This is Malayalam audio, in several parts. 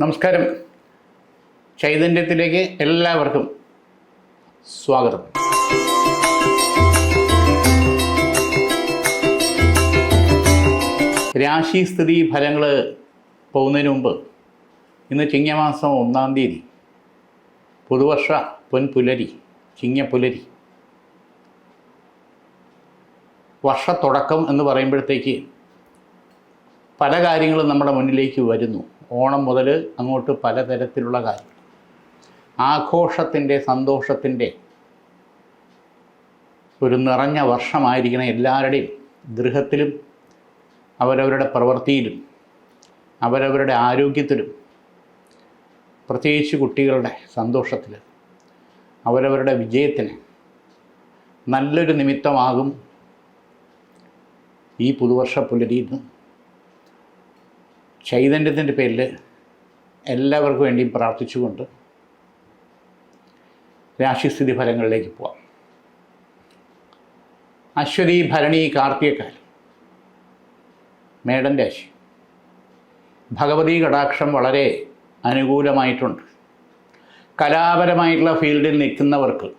നമസ്കാരം. ചൈതന്യത്തിലേക്ക് എല്ലാവർക്കും സ്വാഗതം. രാശി സ്ഥിതി ഫലങ്ങൾ പോകുന്നതിന് മുമ്പ് ഇന്ന് ചിങ്ങമാസം ഒന്നാം തീയതി. പുതുവർഷ പൊൻപുലരി ചിങ്ങപ്പുലരി. വർഷത്തുടക്കം എന്ന് പറയുമ്പോഴത്തേക്ക് പല കാര്യങ്ങളും നമ്മുടെ മുന്നിലേക്ക് വരുന്നു. ഓണം മുതൽ അങ്ങോട്ട് പലതരത്തിലുള്ള കാര്യങ്ങൾ ആഘോഷത്തിന്റെ സന്തോഷത്തിന്റെ ഒരു നിറഞ്ഞ വർഷമായിരിക്കണം എല്ലാവരുടെയും ഗൃഹത്തിലും അവരവരുടെ പ്രവൃത്തിയിലും അവരവരുടെ ആരോഗ്യത്തിലും പ്രത്യേകിച്ച് കുട്ടികളുടെ സന്തോഷത്തിൽ അവരവരുടെ വിജയത്തിന് നല്ലൊരു നിമിത്തമാകും ഈ പുതുവർഷ പുലരിയിൽ ചൈതന്യത്തിന്റെ പേരിൽ എല്ലാവർക്കും വേണ്ടിയും പ്രാർത്ഥിച്ചുകൊണ്ട് രാശിസ്ഥിതി ഫലങ്ങളിലേക്ക് പോവാം. അശ്വതി ഭരണി കാർത്തികക്കാലം മേടൻ രാശി. ഭഗവതി കടാക്ഷം വളരെ അനുകൂലമായിട്ടുണ്ട്. കലാപരമായിട്ടുള്ള ഫീൽഡിൽ നിൽക്കുന്നവർക്ക്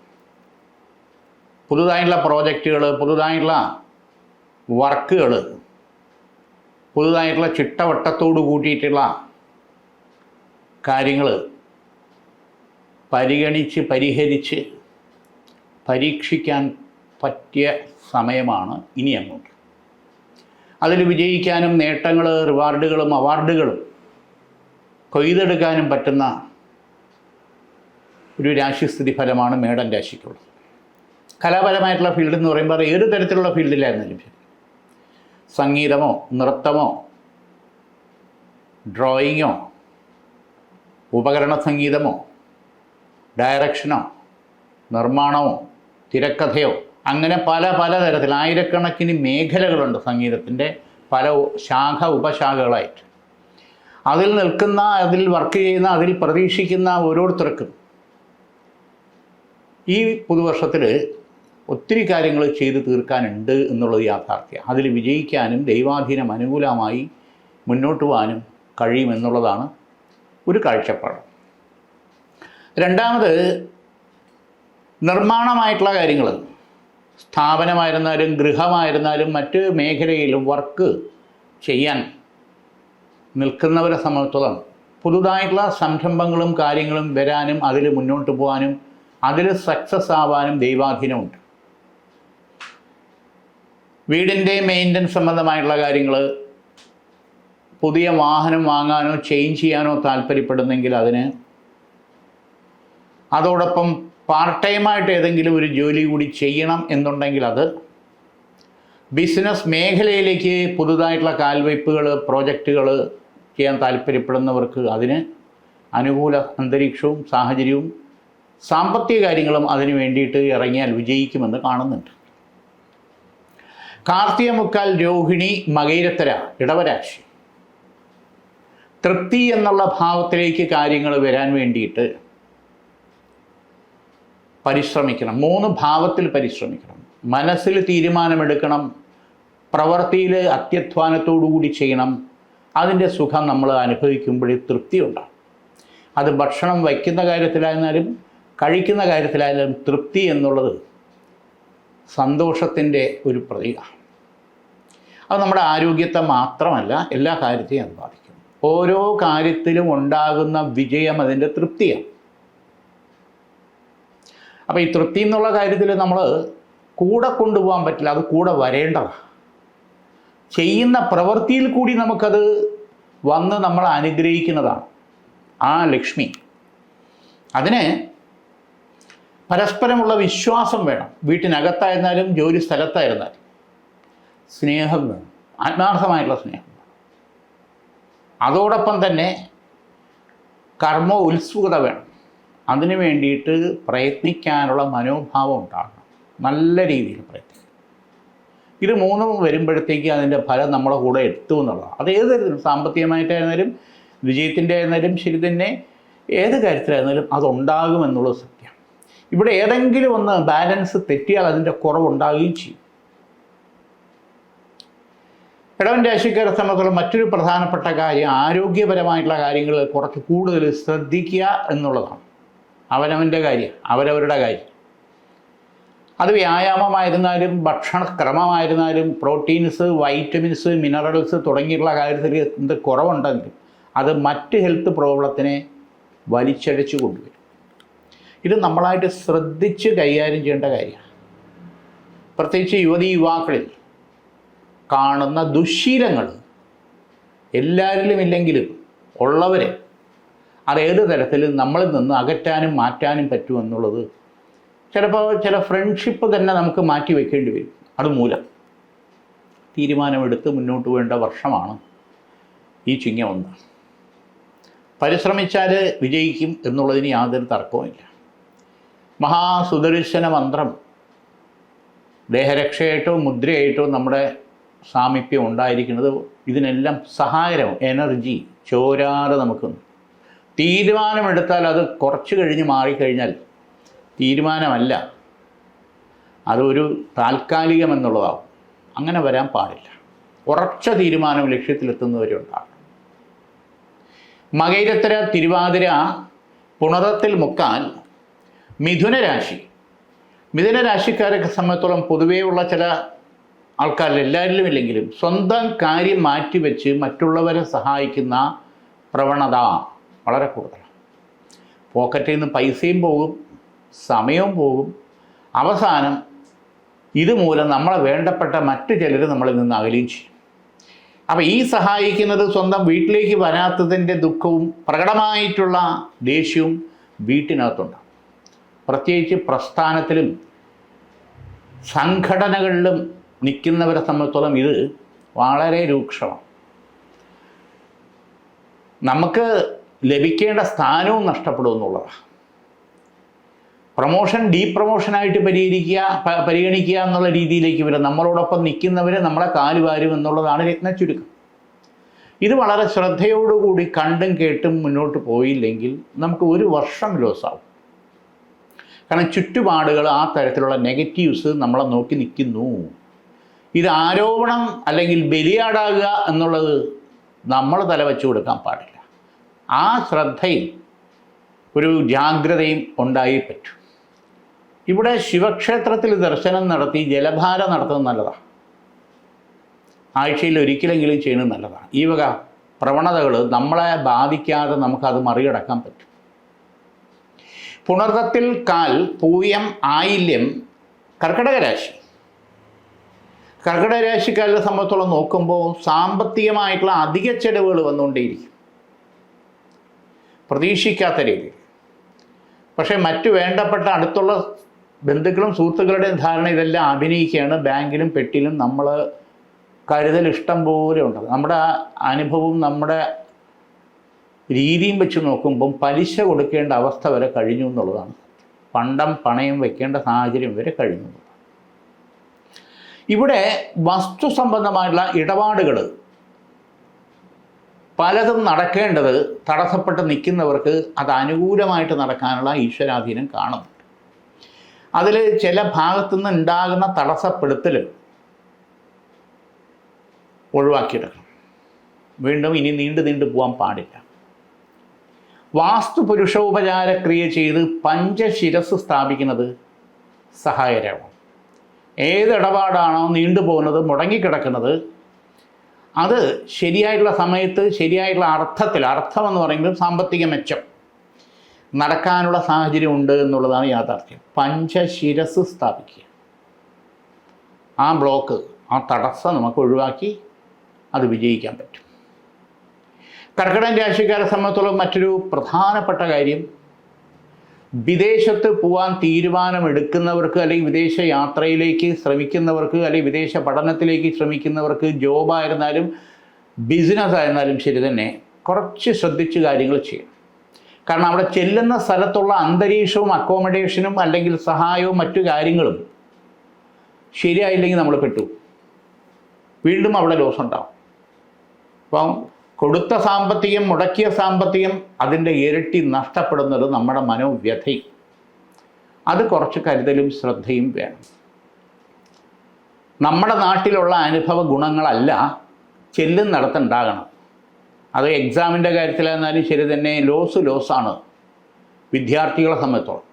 പുതുതായിട്ടുള്ള പ്രോജക്റ്റുകൾ പുതുതായിട്ടുള്ള വർക്കുകൾ പുതുതായിട്ടുള്ള ചിട്ടവട്ടത്തോട് കൂട്ടിയിട്ടുള്ള കാര്യങ്ങൾ പരിഗണിച്ച് പരിഹരിച്ച് പരീക്ഷിക്കാൻ പറ്റിയ സമയമാണ് ഇനി അങ്ങോട്ട്. അതിൽ വിജയിക്കാനും നേട്ടങ്ങൾ റിവാർഡുകളും അവാർഡുകളും കൊയ്തെടുക്കാനും പറ്റുന്ന ഒരു രാശിസ്ഥിതി ഫലമാണ് മേടൻ രാശിക്കുള്ളത്. കലാപരമായിട്ടുള്ള ഫീൽഡ് എന്ന് പറയുമ്പോൾ ഏത് തരത്തിലുള്ള ഫീൽഡിലായിരുന്നാലും ശരി സംഗീതമോ നൃത്തമോ ഡ്രോയിങ്ങോ ഉപകരണ സംഗീതമോ ഡയറക്ഷനോ നിർമ്മാണമോ തിരക്കഥയോ അങ്ങനെ പല പല തരത്തിൽ ആയിരക്കണക്കിന് മേഖലകളുണ്ട് സംഗീതത്തിന്റെ പല ശാഖ ഉപശാഖകളായിട്ട്. അതിൽ നിൽക്കുന്ന അതിൽ വർക്ക് ചെയ്യുന്ന അതിൽ പ്രതീക്ഷിക്കുന്ന ഓരോരുത്തർക്കും ഈ പുതുവർഷത്തിൽ ഒത്തിരി കാര്യങ്ങൾ ചെയ്തു തീർക്കാനുണ്ട് എന്നുള്ളത് യാഥാർത്ഥ്യം. അതിൽ വിജയിക്കാനും ദൈവാധീനം അനുകൂലമായി മുന്നോട്ട് പോകാനും കഴിയുമെന്നുള്ളതാണ് ഒരു കാഴ്ചപ്പാട്. രണ്ടാമത് നിർമ്മാണമായിട്ടുള്ള കാര്യങ്ങൾ. സ്ഥാപനമായിരുന്നാലും ഗൃഹമായിരുന്നാലും മറ്റ് മേഖലയിലും വർക്ക് ചെയ്യാൻ നിൽക്കുന്നവരെ സംബന്ധിച്ചിടത്തോളം പുതുതായിട്ടുള്ള സംരംഭങ്ങളും കാര്യങ്ങളും വരാനും അതിൽ മുന്നോട്ട് പോകാനും അതിൽ സക്സസ് ആവാനും ദൈവാധീനമുണ്ട്. വീടിന്റെ മെയിന്റനൻസ് സംബന്ധമായിട്ടുള്ള കാര്യങ്ങൾ പുതിയ വാഹനം വാങ്ങാനോ ചേഞ്ച് ചെയ്യാനോ താല്പര്യപ്പെടുന്നെങ്കിൽ അതിന് അതോടൊപ്പം പാർട്ട് ടൈമായിട്ട് ഏതെങ്കിലും ഒരു ജോലി കൂടി ചെയ്യണം എന്നുണ്ടെങ്കിൽ അത് ബിസിനസ് മേഖലയിലേക്ക് പുതുതായിട്ടുള്ള കാൽവയ്പ്പുകൾ പ്രോജക്റ്റുകൾ ചെയ്യാൻ താല്പര്യപ്പെടുന്നവർക്ക് അതിന് അനുകൂല അന്തരീക്ഷവും സാഹചര്യവും സാമ്പത്തിക കാര്യങ്ങളും അതിന് വേണ്ടിയിട്ട് ഇറങ്ങിയാൽ വിജയിക്കുമെന്ന് കാണുന്നുണ്ട്. കാർത്തിക മുക്കാൽ രോഹിണി മകൈരത്തര ഇടവരാശി. തൃപ്തി എന്നുള്ള ഭാവത്തിലേക്ക് കാര്യങ്ങൾ വരാൻ വേണ്ടിയിട്ട് പരിശ്രമിക്കണം. മൂന്ന് ഭാവത്തിൽ പരിശ്രമിക്കണം. മനസ്സിൽ തീരുമാനമെടുക്കണം. പ്രവൃത്തിയിൽ അത്യധ്വാനത്തോടുകൂടി ചെയ്യണം. അതിന്റെ സുഖം നമ്മൾ അനുഭവിക്കുമ്പോഴേ തൃപ്തി ഉണ്ടാകും. അത് ഭക്ഷണം വയ്ക്കുന്ന കാര്യത്തിലായിരുന്നാലും കഴിക്കുന്ന കാര്യത്തിലായാലും തൃപ്തി എന്നുള്ളത് സന്തോഷത്തിന്റെ ഒരു പ്രതീകമാണ് അത് നമ്മുടെ ആരോഗ്യത്തെ മാത്രമല്ല എല്ലാ കാര്യത്തെയും അത് ബാധിക്കും. ഓരോ കാര്യത്തിലും ഉണ്ടാകുന്ന വിജയം അതിന്റെ തൃപ്തിയാണ്. അപ്പോൾ ഈ തൃപ്തി എന്നുള്ള കാര്യത്തിൽ നമ്മൾ കൂടെ കൊണ്ടുപോകാൻ പറ്റില്ല അത് കൂടെ വരേണ്ടതാണ്. ചെയ്യുന്ന പ്രവൃത്തിയിൽ കൂടി നമുക്കത് വന്ന് നമ്മൾ അനുഗ്രഹിക്കുന്നതാണ്. ആ ലക്ഷ്മി. അതിന് പരസ്പരമുള്ള വിശ്വാസം വേണം. വീട്ടിനകത്തായിരുന്നാലും ജോലി സ്ഥലത്തായിരുന്നാലും. സ്നേഹം വേണം. ആത്മാർത്ഥമായിട്ടുള്ള സ്നേഹം അതോടൊപ്പം തന്നെ കർമ്മ ഉത്സുകത വേണം. അതിനു വേണ്ടിയിട്ട് പ്രയത്നിക്കാനുള്ള മനോഭാവം ഉണ്ടാകണം. നല്ല രീതിയിൽ പ്രയത്നിക്കണം. ഇത് മൂന്നും വരുമ്പോഴത്തേക്ക് അതിന്റെ ഫലം നമ്മുടെ കൂടെ എത്തും എന്നുള്ളതാണ്. അത് ഏത് തരത്തിലും സാമ്പത്തികമായിട്ടായിരുന്നാലും വിജയത്തിന്റെ ആയിരുന്നാലും ശരി തന്നെ ഏത് കാര്യത്തിലായിരുന്നാലും അതുണ്ടാകുമെന്നുള്ള സത്യം. ഇവിടെ ഏതെങ്കിലും ഒന്ന് ബാലൻസ് തെറ്റിയാൽ അതിന്റെ കുറവുണ്ടാകുകയും ചെയ്യും. ഇടവൻ രാശിക്കാരെ സംബന്ധിച്ചുള്ള മറ്റൊരു പ്രധാനപ്പെട്ട കാര്യം ആരോഗ്യപരമായിട്ടുള്ള കാര്യങ്ങൾ കുറച്ച് കൂടുതൽ ശ്രദ്ധിക്കുക എന്നുള്ളതാണ്. അവനവന്റെ കാര്യം അവരവരുടെ കാര്യം. അത് വ്യായാമമായിരുന്നാലും ഭക്ഷണക്രമമായിരുന്നാലും പ്രോട്ടീൻസ് വൈറ്റമിൻസ് മിനറൽസ് തുടങ്ങിയിട്ടുള്ള കാര്യത്തിൽ എന്ത് കുറവുണ്ടെങ്കിലും അത് മറ്റ് ഹെൽത്ത് പ്രോബ്ലത്തിനെ വലിച്ചഴച്ചു കൊണ്ടുവരും. ഇത് നമ്മളായിട്ട് ശ്രദ്ധിച്ച് കൈകാര്യം ചെയ്യേണ്ട കാര്യമാണ്. പ്രത്യേകിച്ച് യുവതി യുവാക്കളിൽ കാണുന്ന ദുശ്ശീലങ്ങൾ എല്ലാവരിലും ഇല്ലെങ്കിലും ഉള്ളവരെ അതേത് തരത്തിൽ നമ്മളിൽ നിന്ന് അകറ്റാനും മാറ്റാനും പറ്റുമെന്നുള്ളത് ചിലപ്പോൾ ചില ഫ്രണ്ട്ഷിപ്പ് തന്നെ നമുക്ക് മാറ്റി വെക്കേണ്ടി വരും. അതുമൂലം തീരുമാനമെടുത്ത് മുന്നോട്ട് വേണ്ട വർഷമാണ് ഈ ചിങ്ങ ഒന്ന്. പരിശ്രമിച്ചാൽ വിജയിക്കും എന്നുള്ളതിന് യാതൊരു തർക്കവുമില്ല. മഹാസുദർശന മന്ത്രം. ദേഹരക്ഷയായിട്ടോ മുദ്രയായിട്ടോ നമ്മുടെ സാമീപ്യം ഉണ്ടായിരിക്കുന്നത് ഇതിനെല്ലാം സഹായകരം എനർജി ചോരാതെ നമുക്ക്. തീരുമാനമെടുത്താൽ അത് കുറച്ച് കഴിഞ്ഞ് മാറിക്കഴിഞ്ഞാൽ തീരുമാനമല്ല. അതൊരു താൽക്കാലികമെന്നുള്ളതാവും. അങ്ങനെ വരാൻ പാടില്ല. ഉറച്ച തീരുമാനം ലക്ഷ്യത്തിലെത്തുന്നവരെ ഉണ്ടാകും മകൈരത്തര തിരുവാതിര പുണറത്തിൽ മുക്കാൻ മിഥുന മിഥുനരാശിക്കാരെ സംബന്ധിച്ചോളം പൊതുവേയുള്ള ചില ആൾക്കാരിൽ എല്ലാവരിലും ഇല്ലെങ്കിലും സ്വന്തം കാര്യം മാറ്റിവെച്ച് മറ്റുള്ളവരെ സഹായിക്കുന്ന പ്രവണത വളരെ കൂടുതലാണ്. പോക്കറ്റിൽ നിന്ന് പൈസയും പോകും സമയവും പോകും. അവസാനം ഇതുമൂലം നമ്മളെ വേണ്ടപ്പെട്ട മറ്റു ചിലർ നമ്മളിൽ നിന്ന് അകലുകയും ചെയ്യും. അപ്പോൾ ഈ സഹായിക്കുന്നത് സ്വന്തം വീട്ടിലേക്ക് വരാത്തതിന്റെ ദുഃഖവും പ്രകടമായിട്ടുള്ള ദേഷ്യവും വീട്ടിനകത്തുണ്ട്. പ്രത്യേകിച്ച് പ്രസ്ഥാനത്തിലും സംഘടനകളിലും നിൽക്കുന്നവരെ സംബന്ധിച്ചോളം ഇത് വളരെ രൂക്ഷമാണ്. നമുക്ക് ലഭിക്കേണ്ട സ്ഥാനവും നഷ്ടപ്പെടും എന്നുള്ളതാണ്. പ്രൊമോഷൻ ഡീ പ്രൊമോഷനായിട്ട് പരിഹരിക്കുക പരിഗണിക്കുക എന്നുള്ള രീതിയിലേക്ക് വരും. നമ്മളോടൊപ്പം നിൽക്കുന്നവർ നമ്മളെ കാലുവാരും എന്നുള്ളതാണ് രത്നച്ചുരുക്കം ഇത് വളരെ ശ്രദ്ധയോടുകൂടി കണ്ടും കേട്ടും മുന്നോട്ട് പോയില്ലെങ്കിൽ നമുക്ക് ഒരു വർഷം ലോസാവും. കാരണം ചുറ്റുപാടുകൾ ആ തരത്തിലുള്ള നെഗറ്റീവ്സ് നമ്മളെ നോക്കി നിൽക്കുന്നു. ഇത് ആരോപണം അല്ലെങ്കിൽ ബലിയാടാകുക എന്നുള്ളത് നമ്മൾ തലവെച്ച് കൊടുക്കാൻ പാടില്ല. ആ ശ്രദ്ധയും ഒരു ജാഗ്രതയും ഉണ്ടായി പറ്റും. ഇവിടെ ശിവക്ഷേത്രത്തിൽ ദർശനം നടത്തി ജലധാര നടത്തുന്നത് നല്ലതാണ് ആഴ്ചയിൽ ഒരിക്കലെങ്കിലും ചെയ്യുന്നത് നല്ലതാണ് ഈ വക പ്രവണതകൾ നമ്മളെ ബാധിക്കാതെ നമുക്കത് മറികടക്കാൻ പറ്റും. പുണർത്തത്തിൽ കാൽ പൂയം ആയില്യം കർക്കിടക രാശി. കർക്കിടക രാശിക്കാരെ സംബന്ധിച്ചോളം നോക്കുമ്പോൾ സാമ്പത്തികമായിട്ടുള്ള അധിക ചെലവുകൾ വന്നുകൊണ്ടേയിരിക്കും. പ്രതീക്ഷിക്കാത്ത രീതിയിൽ. പക്ഷേ മറ്റു വേണ്ടപ്പെട്ട അടുത്തുള്ള ബന്ധുക്കളും സുഹൃത്തുക്കളുടെയും ധാരണ ഇതെല്ലാം അഭിനയിക്കുകയാണ്. ബാങ്കിലും പെട്ടിലും നമ്മൾ കരുതൽ ഇഷ്ടം പോലെ ഉണ്ട്. നമ്മുടെ അനുഭവവും നമ്മുടെ രീതിയും വെച്ച് നോക്കുമ്പം പലിശ കൊടുക്കേണ്ട അവസ്ഥ വരെ കഴിഞ്ഞു എന്നുള്ളതാണ്. പണ്ടം പണയം വെക്കേണ്ട സാഹചര്യം വരെ കഴിഞ്ഞു. ഇവിടെ വസ്തു സംബന്ധമായിട്ടുള്ള ഇടപാടുകൾ പലതും നടക്കേണ്ടത് തടസ്സപ്പെട്ട് നിൽക്കുന്നവർക്ക് അത് അനുകൂലമായിട്ട് നടക്കാനുള്ള ഈശ്വരാധീനം കാണുന്നുണ്ട് അതിൽ ചില ഭാഗത്തു നിന്ന് ഉണ്ടാകുന്ന തടസ്സപ്പെടുത്തൽ ഒഴിവാക്കിയെടുക്കണം. വീണ്ടും ഇനി നീണ്ടു നീണ്ടു പോകാൻ പാടില്ല. വാസ്തു പുരുഷോപചാരക്രിയ ചെയ്ത് പഞ്ചശിരസ് സ്ഥാപിക്കുന്നത് സഹായകരമാണ്. ഏത് ഇടപാടാണോ നീണ്ടുപോകുന്നത് മുടങ്ങിക്കിടക്കുന്നത് അത് ശരിയായിട്ടുള്ള സമയത്ത് ശരിയായിട്ടുള്ള അർത്ഥത്തിൽ അർത്ഥം എന്ന് പറയുന്നത് സാമ്പത്തിക മെച്ചം നടക്കാനുള്ള സാഹചര്യം ഉണ്ട് എന്നുള്ളതാണ് യാഥാർത്ഥ്യം. പഞ്ചശിരസ് സ്ഥാപിക്കുക. ആ ബ്ലോക്ക് ആ തടസ്സം നമുക്ക് ഒഴിവാക്കി അത് വിജയിക്കാൻ പറ്റും. കർക്കിടക രാശിക്കാരെ സംബന്ധിച്ചോളം മറ്റൊരു പ്രധാനപ്പെട്ട കാര്യം വിദേശത്ത് പോകാൻ തീരുമാനമെടുക്കുന്നവർക്ക് അല്ലെങ്കിൽ വിദേശ യാത്രയിലേക്ക് ശ്രമിക്കുന്നവർക്ക് അല്ലെങ്കിൽ വിദേശ പഠനത്തിലേക്ക് ശ്രമിക്കുന്നവർക്ക് ജോബായിരുന്നാലും ബിസിനസ് ആയിരുന്നാലും ശരി തന്നെ കുറച്ച് ശ്രദ്ധിച്ച് കാര്യങ്ങൾ ചെയ്യണം. കാരണം അവിടെ ചെല്ലുന്ന സ്ഥലത്തുള്ള അന്തരീക്ഷവും അക്കോമഡേഷനും അല്ലെങ്കിൽ സഹായവും മറ്റു കാര്യങ്ങളും ശരിയായില്ലെങ്കിൽ നമ്മൾ പെട്ടു. വീണ്ടും അവിടെ ലോസ് ഉണ്ടാവും. അപ്പം കൊടുത്ത സാമ്പത്തികം മുടക്കിയ സാമ്പത്തികം അതിന്റെ ഇരട്ടി നഷ്ടപ്പെടുന്നത് നമ്മുടെ മനോവ്യഥയും. അത് കുറച്ച് കരുതലും ശ്രദ്ധയും വേണം. നമ്മുടെ നാട്ടിലുള്ള അനുഭവ ഗുണങ്ങളല്ല ചെല്ലുന്നിടത്തുണ്ടാകണം അത് എക്സാമിന്റെ കാര്യത്തിലായിരുന്നാലും ശരി തന്നെ ലോസ് ലോസാണ് വിദ്യാർത്ഥികളെ സംബന്ധിച്ചോളം.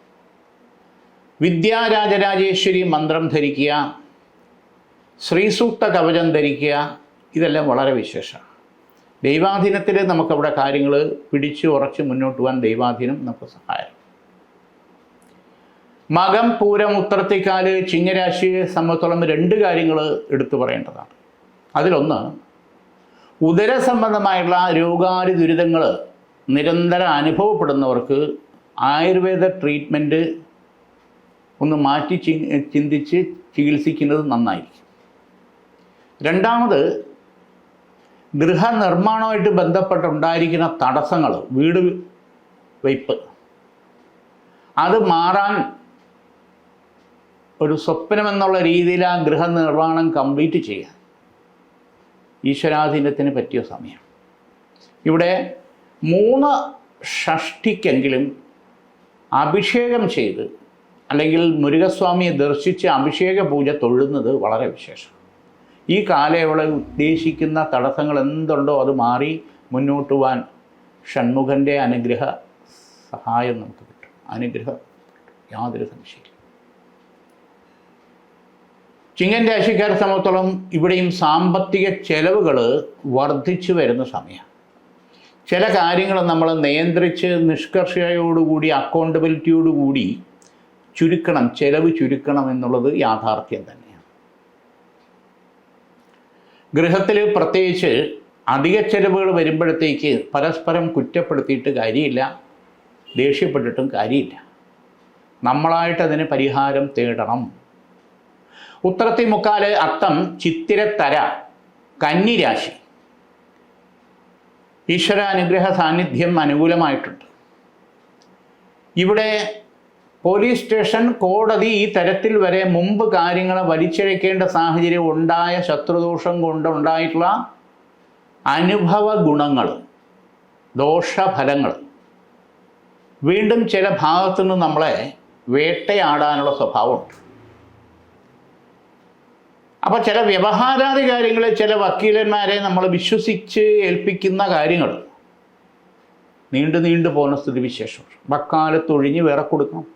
വിദ്യാരാജരാജേശ്വരി മന്ത്രം ധരിക്കുക ശ്രീസൂക്ത കവചം ധരിക്കുക ഇതെല്ലാം വളരെ വിശേഷമാണ്. ദൈവാധീനത്തിൽ നമുക്കവിടെ കാര്യങ്ങൾ പിടിച്ചു ഉറച്ച് മുന്നോട്ട് പോകാൻ ദൈവാധീനം നമുക്ക് സഹായം. മകം പൂരം ഉത്രത്തിക്കാൽ ചിങ്ങരാശിയെ സംബന്ധിച്ചോളം രണ്ട് കാര്യങ്ങൾ എടുത്തു പറയേണ്ടതാണ്. അതിലൊന്ന് ഉദര സംബന്ധമായുള്ള രോഗാരി ദുരിതങ്ങൾ നിരന്തരം അനുഭവപ്പെടുന്നവർക്ക് ആയുർവേദ ട്രീറ്റ്മെന്റ് ഒന്ന് മാറ്റി ചിന്തിച്ച് ചികിത്സിക്കുന്നത് നന്നായിരിക്കും. രണ്ടാമത് ഗൃഹനിർമ്മാണമായിട്ട് ബന്ധപ്പെട്ടുണ്ടായിരിക്കുന്ന തടസ്സങ്ങൾ വീട് വയ്പ് അത് മാറാൻ ഒരു സ്വപ്നമെന്നുള്ള രീതിയിൽ ആ ഗൃഹനിർമ്മാണം കംപ്ലീറ്റ് ചെയ്യാൻ ഈശ്വരാധീനത്തിന് പറ്റിയ സമയം. ഇവിടെ മൂന്ന് ഷഷ്ടിക്കെങ്കിലും അഭിഷേകം ചെയ്ത് അല്ലെങ്കിൽ മുരുകസ്വാമിയെ ദർശിച്ച് അഭിഷേക പൂജ തൊഴുന്നത് വളരെ വിശേഷം. ഈ കാലയളവിൽ ഉദ്ദേശിക്കുന്ന തടസ്സങ്ങൾ എന്തുണ്ടോ അത് മാറി മുന്നോട്ട് പോകാൻ ഷൺമുഖന്റെ അനുഗ്രഹ സഹായം നമുക്ക് കിട്ടും. അനുഗ്രഹം യാതൊരു സംശയമില്ല. ചിങ്ങൻ രാശിക്കാരെ സംബന്ധിച്ചോളം ഇവിടെയും സാമ്പത്തിക ചെലവുകൾ വർദ്ധിച്ചു വരുന്ന സമയമാണ്. ചില കാര്യങ്ങൾ നമ്മൾ നിയന്ത്രിച്ച് നിഷ്കർഷയോടുകൂടി അക്കൗണ്ടബിലിറ്റിയോടുകൂടി ചുരുക്കണം ചെലവ് ചുരുക്കണം എന്നുള്ളത് യാഥാർത്ഥ്യം തന്നെയാണ് ഗൃഹത്തിൽ പ്രത്യേകിച്ച് അധിക ചെലവുകൾ വരുമ്പോഴത്തേക്ക് പരസ്പരം കുറ്റപ്പെടുത്തിയിട്ട് കാര്യമില്ല. ദേഷ്യപ്പെട്ടിട്ടും കാര്യമില്ല. നമ്മളായിട്ട് അതിന് പരിഹാരം തേടണം. ഉത്തരത്തി മുക്കാൽ അത്തം ചിത്തിരത്തര കന്നിരാശി. ഈശ്വര അനുഗ്രഹ സാന്നിധ്യം അനുകൂലമായിട്ടുണ്ട്. ഇവിടെ പോലീസ് സ്റ്റേഷൻ കോടതി ഈ തരത്തിൽ വരെ മുമ്പ് കാര്യങ്ങളെ വലിച്ചിഴക്കേണ്ട സാഹചര്യം ഉണ്ടായ ശത്രുദോഷം കൊണ്ടുണ്ടായിട്ടുള്ള അനുഭവ ഗുണങ്ങൾ ദോഷഫലങ്ങൾ വീണ്ടും ചില ഭാഗത്തു നിന്ന് നമ്മളെ വേട്ടയാടാനുള്ള സ്വഭാവമുണ്ട്. അപ്പോൾ ചില വ്യവഹാരാദി കാര്യങ്ങൾ ചില വക്കീലന്മാരെ നമ്മൾ വിശ്വസിച്ച് ഏൽപ്പിക്കുന്ന കാര്യങ്ങൾ നീണ്ടു നീണ്ടു പോകുന്ന സ്ഥിതിവിശേഷം വക്കാലത്തൊഴിഞ്ഞ് വേറെ കൊടുക്കണം.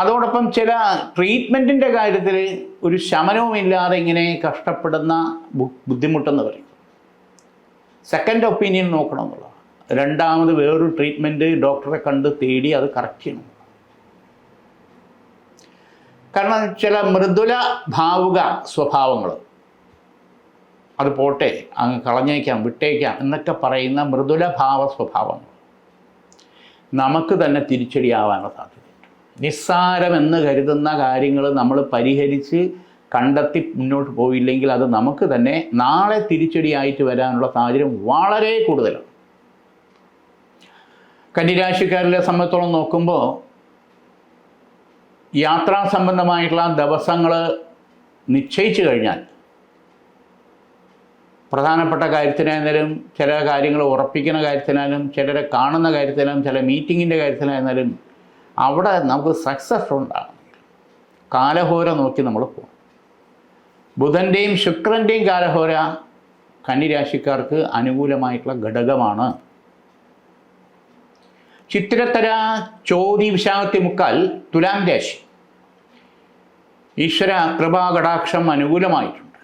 അതോടൊപ്പം ചില ട്രീറ്റ്മെന്റിന്റെ കാര്യത്തിൽ ഒരു ശമനവുമില്ലാതെ ഇങ്ങനെ കഷ്ടപ്പെടുന്ന ബുദ്ധിമുട്ടെന്ന് പറയും. സെക്കൻഡ് ഒപ്പീനിയൻ നോക്കണം എന്നുള്ളതാണ് രണ്ടാമത് വേറൊരു ട്രീറ്റ്മെന്റ് ഡോക്ടറെ കണ്ട് തേടി അത് കറക്റ്റ് ചെയ്യണം. കാരണം ചില മൃദുല ഭാവുക സ്വഭാവങ്ങൾ അത് പോട്ടെ അങ്ങ് കളഞ്ഞേക്കാം വിട്ടേക്കാം എന്നൊക്കെ പറയുന്ന മൃദുല ഭാവ സ്വഭാവങ്ങൾ നമുക്ക് തന്നെ തിരിച്ചടിയാവാനുള്ള സാധ്യതയുണ്ട് നിസ്സാരമെന്ന് കരുതുന്ന കാര്യങ്ങൾ നമ്മൾ പരിഹരിച്ച് കണ്ടെത്തി മുന്നോട്ട് പോയില്ലെങ്കിൽ അത് നമുക്ക് തന്നെ നാളെ തിരിച്ചടിയായിട്ട് വരാനുള്ള സാഹചര്യം വളരെ കൂടുതലാണ്. കന്നിരാശിക്കാരിലെ സംബന്ധിച്ചോളം നോക്കുമ്പോൾ യാത്രാ സംബന്ധമായിട്ടുള്ള ദിവസങ്ങൾ നിശ്ചയിച്ചു കഴിഞ്ഞാൽ പ്രധാനപ്പെട്ട കാര്യത്തിനായിരുന്നാലും ചില കാര്യങ്ങൾ ഉറപ്പിക്കുന്ന കാര്യത്തിനായാലും ചിലരെ കാണുന്ന കാര്യത്തിനായാലും ചില മീറ്റിങ്ങിന്റെ കാര്യത്തിനായിരുന്നാലും അവിടെ നമുക്ക് സക്സസ് ഉണ്ടാകും. കാലഹോര നോക്കി നമ്മൾ പോകും ബുധന്റെയും ശുക്രന്റെയും കാലഹോര കന്നിരാശിക്കാർക്ക് അനുകൂലമായിട്ടുള്ള ഘടകമാണ്. ചിത്രത്തര ചോതി വിശാഖത്തി മുക്കാൽ തുലാം രാശി. ഈശ്വര കൃപാകടാക്ഷം അനുകൂലമായിട്ടുണ്ട്.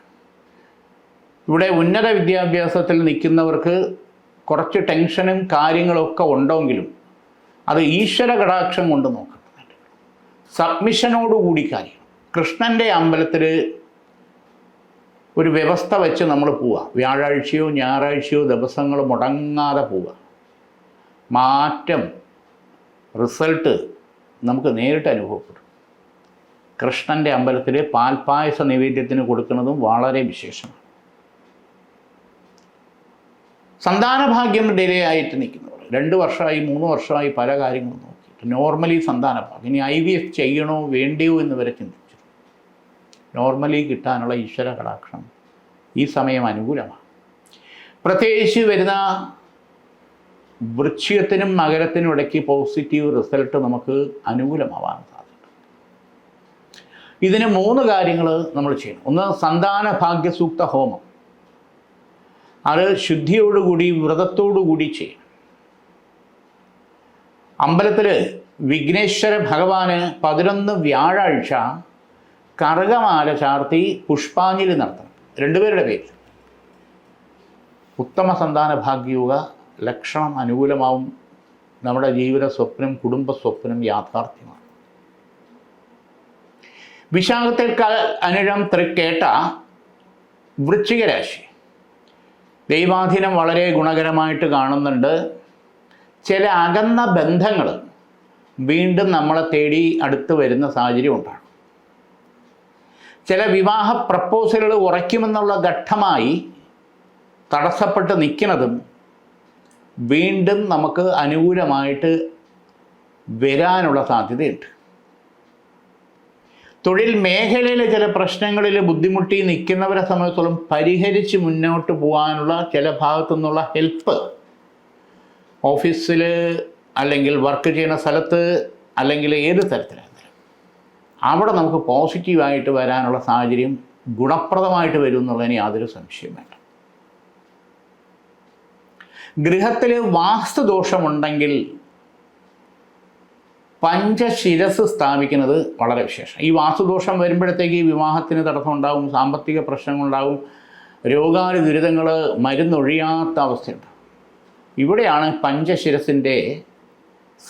ഇവിടെ ഉന്നത വിദ്യാഭ്യാസത്തിൽ നിൽക്കുന്നവർക്ക് കുറച്ച് ടെൻഷനും കാര്യങ്ങളൊക്കെ ഉണ്ടെങ്കിലും അത് ഈശ്വര കടാക്ഷം കൊണ്ട് നോക്കുന്നുണ്ട് സബ്മിഷനോടുകൂടി കാര്യം. കൃഷ്ണന്റെ അമ്പലത്തിൽ ഒരു വ്യവസ്ഥ വെച്ച് നമ്മൾ പോവുക വ്യാഴാഴ്ചയോ ഞായറാഴ്ചയോ ദിവസങ്ങൾ മുടങ്ങാതെ പോവുക മാറ്റം റിസൾട്ട് നമുക്ക് നേരിട്ട് അനുഭവപ്പെടും. കൃഷ്ണന്റെ അമ്പലത്തിൽ പാൽപ്പായസ നൈവേദ്യത്തിന് കൊടുക്കുന്നതും വളരെ വിശേഷമാണ്. സന്താനഭാഗ്യം ഡിലേ ആയിട്ട് നിൽക്കുന്നവർ രണ്ട് വർഷമായി മൂന്ന് വർഷമായി പല കാര്യങ്ങളും നോക്കിയിട്ട് നോർമലി സന്താനഭാഗ്യം ഇനി ഐ വി എഫ് ചെയ്യണോ വേണ്ടിയോ എന്ന് വരെ ചിന്തിച്ചു. നോർമലി കിട്ടാനുള്ള ഈശ്വര കടാക്ഷം ഈ സമയം അനുകൂലമാണ്. പ്രത്യേകിച്ച് വരുന്ന വൃശ്ചികത്തിനും മകരത്തിനും ഇടയ്ക്ക് പോസിറ്റീവ് റിസൾട്ട് നമുക്ക് അനുകൂലമാവാൻ സാധിക്കും. ഇതിന് മൂന്ന് കാര്യങ്ങൾ നമ്മൾ ചെയ്യണം. ഒന്ന് സന്താന ഭാഗ്യസൂക്ത ഹോമം. അത് ശുദ്ധിയോടുകൂടി വ്രതത്തോടുകൂടി ചെയ്യും അമ്പലത്തിൽ വിഘ്നേശ്വര ഭഗവാന് പതിനൊന്ന് വ്യാഴാഴ്ച കറുകമാല ചാർത്തി പുഷ്പാഞ്ജലി നടത്തണം. രണ്ടുപേരുടെ പേര് ഉത്തമ സന്താന ഭാഗ്യയുക ലക്ഷണം അനുകൂലമാവും. നമ്മുടെ ജീവിത സ്വപ്നം കുടുംബ സ്വപ്നം യാഥാർത്ഥ്യമാണ്. വിശാഖത്തിൽ അനുഴം തൃക്കേട്ട വൃശ്ചിക രാശി. ദൈവാധീനം വളരെ ഗുണകരമായിട്ട് കാണുന്നുണ്ട്. ചില അകന്ന ബന്ധങ്ങൾ വീണ്ടും നമ്മളെ തേടി അടുത്ത് വരുന്ന സാഹചര്യം ഉണ്ടാകും. ചില വിവാഹ പ്രപ്പോസലുകൾ ഉറയ്ക്കുമെന്നുള്ള ഘട്ടമായി തടസ്സപ്പെട്ട് നിൽക്കുന്നതും വീണ്ടും നമുക്ക് അനുകൂലമായിട്ട് വരാനുള്ള സാധ്യതയുണ്ട്. തൊഴിൽ മേഖലയിലെ ചില പ്രശ്നങ്ങളിൽ ബുദ്ധിമുട്ടി നിൽക്കുന്നവരെ സംബന്ധിച്ചോളം പരിഹരിച്ച് മുന്നോട്ട് പോകാനുള്ള ചില ഭാഗത്തു നിന്നുള്ള ഹെൽപ്പ് ഓഫീസിൽ അല്ലെങ്കിൽ വർക്ക് ചെയ്യുന്ന സ്ഥലത്ത് അല്ലെങ്കിൽ ഏത് തരത്തിലായിരുന്നു അവിടെ നമുക്ക് പോസിറ്റീവായിട്ട് വരാനുള്ള സാഹചര്യം ഗുണപ്രദമായിട്ട് വരും എന്നുള്ളതിന് യാതൊരു സംശയം വേണ്ട. ഗൃഹത്തിൽ വാസ്തുദോഷമുണ്ടെങ്കിൽ പഞ്ചശിരസ് സ്ഥാപിക്കുന്നത് വളരെ വിശേഷം. ഈ വാസ്തുദോഷം വരുമ്പോഴത്തേക്ക് വിവാഹത്തിന് തടസ്സമുണ്ടാകും സാമ്പത്തിക പ്രശ്നങ്ങളുണ്ടാവും രോഗാതി ദുരിതങ്ങൾ മരുന്നൊഴിയാത്ത അവസ്ഥയുണ്ട് ഇവിടെയാണ് പഞ്ചശിരസിന്റെ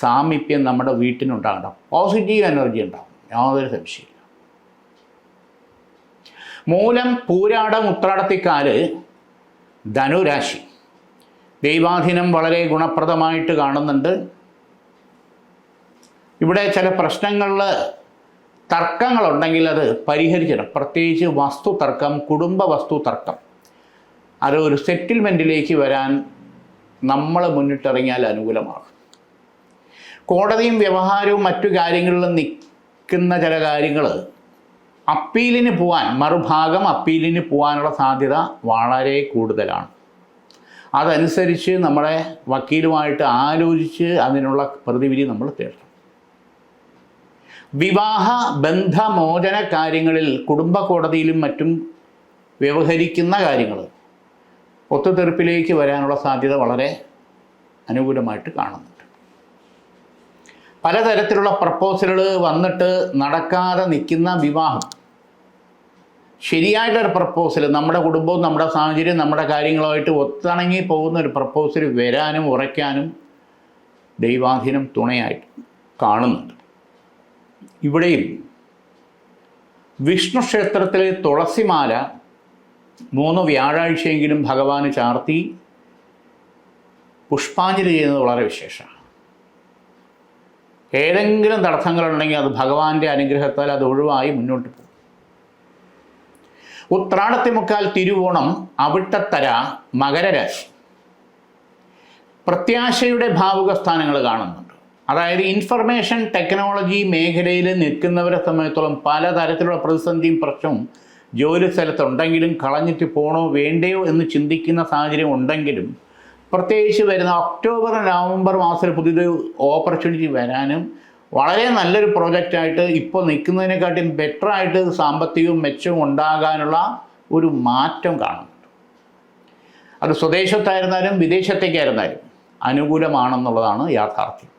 സാമീപ്യം നമ്മുടെ വീട്ടിനുണ്ടാകണം. പോസിറ്റീവ് എനർജി ഉണ്ടാകും യാതൊരു സംശയമില്ല മൂലം പൂരാടം ഉത്രാടത്തിക്കാൽ ധനുരാശി. ദൈവാധീനം വളരെ ഗുണപ്രദമായിട്ട് കാണുന്നുണ്ട്. ഇവിടെ ചില പ്രശ്നങ്ങളിൽ തർക്കങ്ങളുണ്ടെങ്കിൽ അത് പരിഹരിച്ചിടണം. പ്രത്യേകിച്ച് വസ്തു തർക്കം കുടുംബ വസ്തു തർക്കം അത് ഒരു സെറ്റിൽമെന്റിലേക്ക് വരാൻ നമ്മൾ മുന്നിട്ടിറങ്ങിയാൽ അനുകൂലമാണ് കോടതിയും വ്യവഹാരവും മറ്റു കാര്യങ്ങളിലും നിൽക്കുന്ന ചില കാര്യങ്ങൾ അപ്പീലിന് പോകാൻ മറുഭാഗം അപ്പീലിന് പോകാനുള്ള സാധ്യത വളരെ കൂടുതലാണ്. അതനുസരിച്ച് നമ്മുടെ വക്കീലുമായിട്ട് ആലോചിച്ച് അതിനുള്ള പ്രതിവിധി നമ്മൾ തേടണം. വിവാഹ ബന്ധമോചന കാര്യങ്ങളിൽ കുടുംബ കോടതിയിലും മറ്റും വ്യവഹരിക്കുന്ന കാര്യങ്ങൾ ഒത്തുതീർപ്പിലേക്ക് വരാനുള്ള സാധ്യത വളരെ അനുകൂലമായിട്ട് കാണുന്നുണ്ട്. പലതരത്തിലുള്ള പ്രപ്പോസലുകൾ വന്നിട്ട് നടക്കാതെ നിൽക്കുന്ന വിവാഹം. ശരിയായിട്ടൊരു പ്രപ്പോസൽ നമ്മുടെ കുടുംബവും നമ്മുടെ സാഹചര്യം നമ്മുടെ കാര്യങ്ങളുമായിട്ട് ഒത്തിണങ്ങി പോകുന്ന ഒരു പ്രപ്പോസൽ വരാനും ഉറയ്ക്കാനും ദൈവാധീനം തുണയായിട്ട് കാണുന്നുണ്ട്. ഇവിടെയും വിഷ്ണു ക്ഷേത്രത്തിലെ തുളസിമാല മൂന്ന് വ്യാഴാഴ്ചയെങ്കിലും ഭഗവാന് ചാർത്തി പുഷ്പാഞ്ജലി ചെയ്യുന്നത് വളരെ വിശേഷമാണ്. ഏതെങ്കിലും തടസ്സങ്ങളുണ്ടെങ്കിൽ അത് ഭഗവാന്റെ അനുഗ്രഹത്താൽ അത് ഒഴിവായി മുന്നോട്ട് പോകും. ഉത്രാടത്തിമുക്കാൽ തിരുവോണം അവിട്ടത്തര മകരരാശി. പ്രത്യാശയുടെ ഭാവുക സ്ഥാനങ്ങൾ കാണുന്നുണ്ട്. അതായത് ഇൻഫർമേഷൻ ടെക്നോളജി മേഖലയിൽ നിൽക്കുന്നവരെ സംബന്ധിച്ചോളം പലതരത്തിലുള്ള പ്രതിസന്ധിയും പ്രശ്നവും ജോലി സ്ഥലത്തുണ്ടെങ്കിലും കളഞ്ഞിട്ട് പോകണോ വേണ്ടയോ എന്ന് ചിന്തിക്കുന്ന സാഹചര്യം ഉണ്ടെങ്കിലും പ്രത്യേകിച്ച് വരുന്ന ഒക്ടോബർ നവംബർ മാസത്തിൽ പുതിയൊരു ഓപ്പർച്യൂണിറ്റി വരാനും വളരെ നല്ലൊരു പ്രോജക്റ്റായിട്ട് ഇപ്പോൾ നിൽക്കുന്നതിനെക്കാട്ടിയും ബെറ്ററായിട്ട് സാമ്പത്തികവും മെച്ചവും ഉണ്ടാകാനുള്ള ഒരു മാറ്റം കാണുന്നുണ്ട് അത് സ്വദേശത്തായിരുന്നാലും വിദേശത്തേക്കായിരുന്നാലും അനുകൂലമാണെന്നുള്ളതാണ് യാഥാർത്ഥ്യം.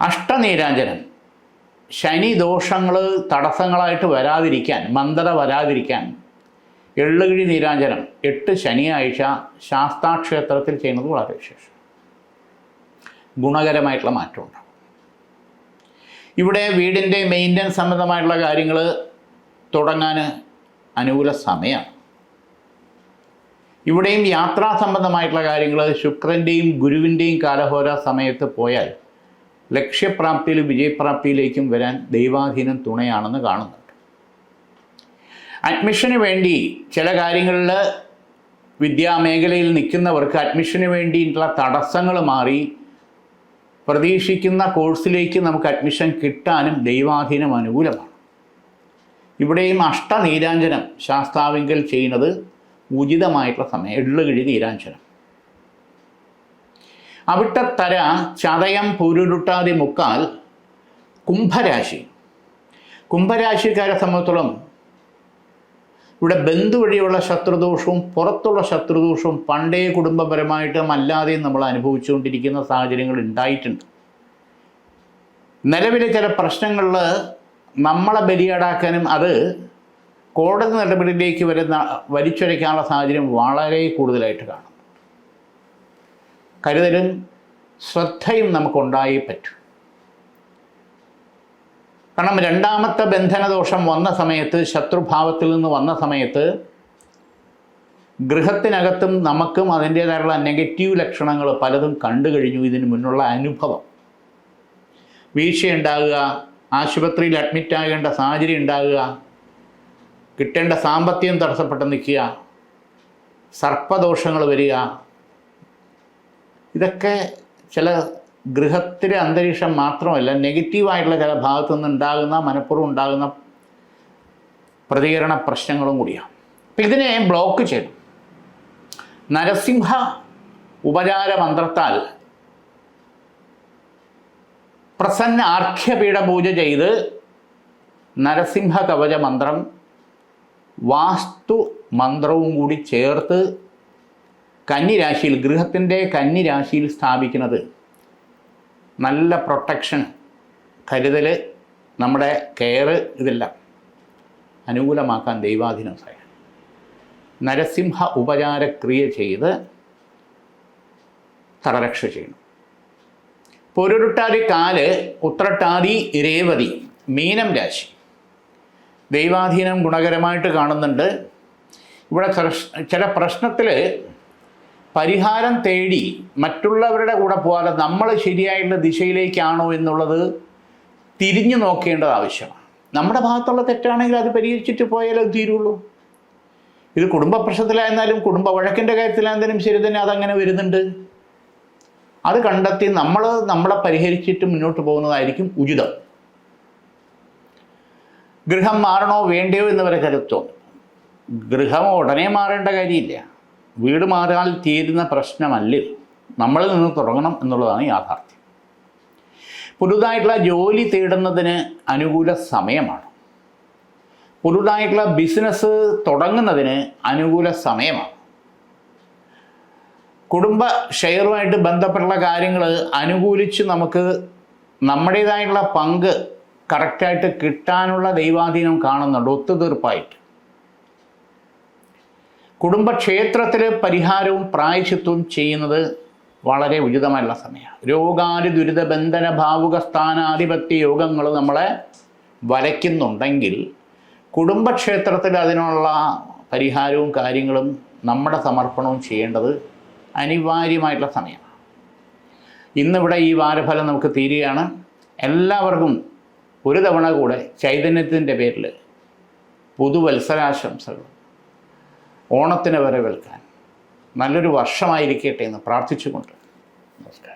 അഷ്ടനീരാഞ്ജനം ശനി ദോഷങ്ങൾ തടസ്സങ്ങളായിട്ട് വരാതിരിക്കാൻ മന്ദത വരാതിരിക്കാൻ എള്ളുകിഴി നീരാഞ്ജനം എട്ട് ശനിയാഴ്ച ശാസ്താക്ഷേത്രത്തിൽ ചെയ്യുന്നത് വളരെ വിശേഷം. ഗുണകരമായിട്ടുള്ള മാറ്റമുണ്ടാകും ഇവിടെ വീടിന്റെ മെയിന്റനൻസ് സംബന്ധമായിട്ടുള്ള കാര്യങ്ങൾ തുടങ്ങാൻ അനുകൂല സമയമാണ്. ഇവിടെയും യാത്രാ സംബന്ധമായിട്ടുള്ള കാര്യങ്ങൾ ശുക്രന്റെയും ഗുരുവിന്റെയും കാലഹോര സമയത്ത് പോയാൽ ലക്ഷ്യപ്രാപ്തിയിലും വിജയപ്രാപ്തിയിലേക്കും വരാൻ ദൈവാധീനം തുണയാണെന്ന് കാണുന്നുണ്ട് അഡ്മിഷന് വേണ്ടി ചില കാര്യങ്ങളിൽ വിദ്യാമേഖലയിൽ നിൽക്കുന്നവർക്ക് അഡ്മിഷന് വേണ്ടിയിട്ടുള്ള തടസ്സങ്ങൾ മാറി പ്രതീക്ഷിക്കുന്ന കോഴ്സിലേക്ക് നമുക്ക് അഡ്മിഷൻ കിട്ടാനും ദൈവാധീനം അനുകൂലമാണ്. ഇവിടെയും അഷ്ടനീരാഞ്ജനം ശാസ്താവിങ്കൽ ചെയ്യുന്നത് ഉചിതമായിട്ടുള്ള സമയം എള്ളുകിഴി നീരാഞ്ജനം. അവിട്ടത്തര ചതയം പൂരുരുട്ടാതി മുക്കാൽ കുംഭരാശി. കുംഭരാശിക്കാരെ സംബന്ധിച്ചോളം ഇവിടെ ബന്ധു വഴിയുള്ള ശത്രുദോഷവും പുറത്തുള്ള ശത്രുദോഷവും പണ്ടേ കുടുംബപരമായിട്ടും അല്ലാതെയും നമ്മൾ അനുഭവിച്ചുകൊണ്ടിരിക്കുന്ന സാഹചര്യങ്ങൾ ഉണ്ടായിട്ടുണ്ട്. നിലവിലെ ചില പ്രശ്നങ്ങളിൽ നമ്മളെ ബലിയാടാക്കാനും അത് കോടതി നടപടിയിലേക്ക് വരുന്ന വലിച്ചൊരയ്ക്കാനുള്ള സാഹചര്യം വളരെ കൂടുതലായിട്ട് കാണും. കരുതലും ശ്രദ്ധയും നമുക്കുണ്ടായേ പറ്റൂ. കാരണം രണ്ടാമത്തെ ബന്ധനദോഷം വന്ന സമയത്ത് ശത്രുഭാവത്തിൽ നിന്ന് വന്ന സമയത്ത് ഗൃഹത്തിനകത്തും നമുക്കും അതിന്റേതായുള്ള നെഗറ്റീവ് ലക്ഷണങ്ങൾ പലതും കണ്ടു കഴിഞ്ഞു ഇതിന് മുന്നുള്ള അനുഭവം. വീഴ്ചയുണ്ടാകുക ആശുപത്രിയിൽ അഡ്മിറ്റ് ആകേണ്ട സാഹചര്യം ഉണ്ടാകുക കിട്ടേണ്ട സാമ്പത്തികം തടസ്സപ്പെട്ട് നിൽക്കുക സർപ്പദോഷങ്ങൾ വരിക ഇതൊക്കെ ചില ഗൃഹത്തിലെ അന്തരീക്ഷം മാത്രമല്ല നെഗറ്റീവായിട്ടുള്ള ചില ഭാഗത്തു നിന്നുണ്ടാകുന്ന മനഃപൂർവം ഉണ്ടാകുന്ന പ്രതികരണ പ്രശ്നങ്ങളും കൂടിയാണ്. അപ്പം ഇതിനെ ബ്ലോക്ക് ചെയ്തു. നരസിംഹ ഉപചാര മന്ത്രത്താൽ പ്രസന്ന ആർഖ്യപീഠ പൂജ ചെയ്ത് നരസിംഹ കവച മന്ത്രം വാസ്തു മന്ത്രവും കൂടി ചേർത്ത് കന്നിരാശിയിൽ ഗൃഹത്തിന്റെ കന്നിരാശിയിൽ സ്ഥാപിക്കുന്നത് നല്ല പ്രൊട്ടക്ഷൻ കരുതൽ നമ്മുടെ കെയർ ഇതെല്ലാം അനുകൂലമാക്കാൻ ദൈവാധീനം സഹായം നരസിംഹ ഉപചാരക്രിയ ചെയ്ത് തടരക്ഷ ചെയ്യണം പൊരുരുട്ടാതി കാൽ ഉത്രട്ടാതി രേവതി മീനം രാശി. ദൈവാധീനം ഗുണകരമായിട്ട് കാണുന്നുണ്ട്. ഇവിടെ ചില പ്രശ്നത്തിൽ പരിഹാരം തേടി മറ്റുള്ളവരുടെ കൂടെ പോകാതെ നമ്മൾ ശരിയായിട്ടുള്ള ദിശയിലേക്കാണോ എന്നുള്ളത് തിരിഞ്ഞു നോക്കേണ്ടത് ആവശ്യമാണ്. നമ്മുടെ ഭാഗത്തുള്ള തെറ്റാണെങ്കിൽ അത് പരിഹരിച്ചിട്ട് പോയാലേ തീരുള്ളൂ. ഇത് കുടുംബ പ്രശ്നത്തിലായിരുന്നാലും കുടുംബ വഴക്കിന്റെ കാര്യത്തിലായിരുന്നാലും ശരി തന്നെ അതങ്ങനെ വരുന്നുണ്ട്. അത് കണ്ടെത്തി നമ്മൾ നമ്മളെ പരിഹരിച്ചിട്ട് മുന്നോട്ട് പോകുന്നതായിരിക്കും ഉചിതം. ഗൃഹം മാറണോ വേണ്ടയോ എന്ന് വരെ കരുത്തോ ഗൃഹം ഉടനെ മാറേണ്ട കാര്യമില്ല. വീട് മാറിയാൽ തീരുന്ന പ്രശ്നമല്ല. നമ്മളിൽ നിന്ന് തുടങ്ങണം എന്നുള്ളതാണ് യാഥാർത്ഥ്യം. പുതുതായിട്ടുള്ള ജോലി തേടുന്നതിന് അനുകൂല സമയമാണ്. പുതുതായിട്ടുള്ള ബിസിനസ് തുടങ്ങുന്നതിന് അനുകൂല സമയമാണ്. കുടുംബ ഷെയറുമായിട്ട് ബന്ധപ്പെട്ടുള്ള കാര്യങ്ങൾ അനുകൂലിച്ച് നമുക്ക് നമ്മുടേതായിട്ടുള്ള പങ്ക് കറക്റ്റായിട്ട് കിട്ടാനുള്ള ദൈവാധീനം കാണുന്നുണ്ട് ഒത്തുതീർപ്പായിട്ട്. കുടുംബക്ഷേത്രത്തിൽ പരിഹാരവും പ്രായശിത്വവും ചെയ്യുന്നത് വളരെ ഉചിതമായുള്ള സമയമാണ് രോഗാദി ദുരിത ബന്ധന ഭാവുക സ്ഥാനാധിപത്യ യോഗങ്ങൾ നമ്മളെ വരയ്ക്കുന്നുണ്ടെങ്കിൽ കുടുംബക്ഷേത്രത്തിൽ അതിനുള്ള പരിഹാരവും കാര്യങ്ങളും നമ്മുടെ സമർപ്പണവും ചെയ്യേണ്ടത് അനിവാര്യമായിട്ടുള്ള സമയമാണ് ഇന്നിവിടെ ഈ വാരഫലം നമുക്ക് തീരുകയാണ്. എല്ലാവർക്കും ഒരു തവണ കൂടെ ചൈതന്യത്തിന്റെ പേരിൽ പുതുവത്സരാശംസകൾ. ഓണത്തിന് വരെ വെൽക്കാൻ നല്ലൊരു വർഷമായിരിക്കട്ടെ എന്ന് പ്രാർത്ഥിച്ചുകൊണ്ട് നമസ്കാരം.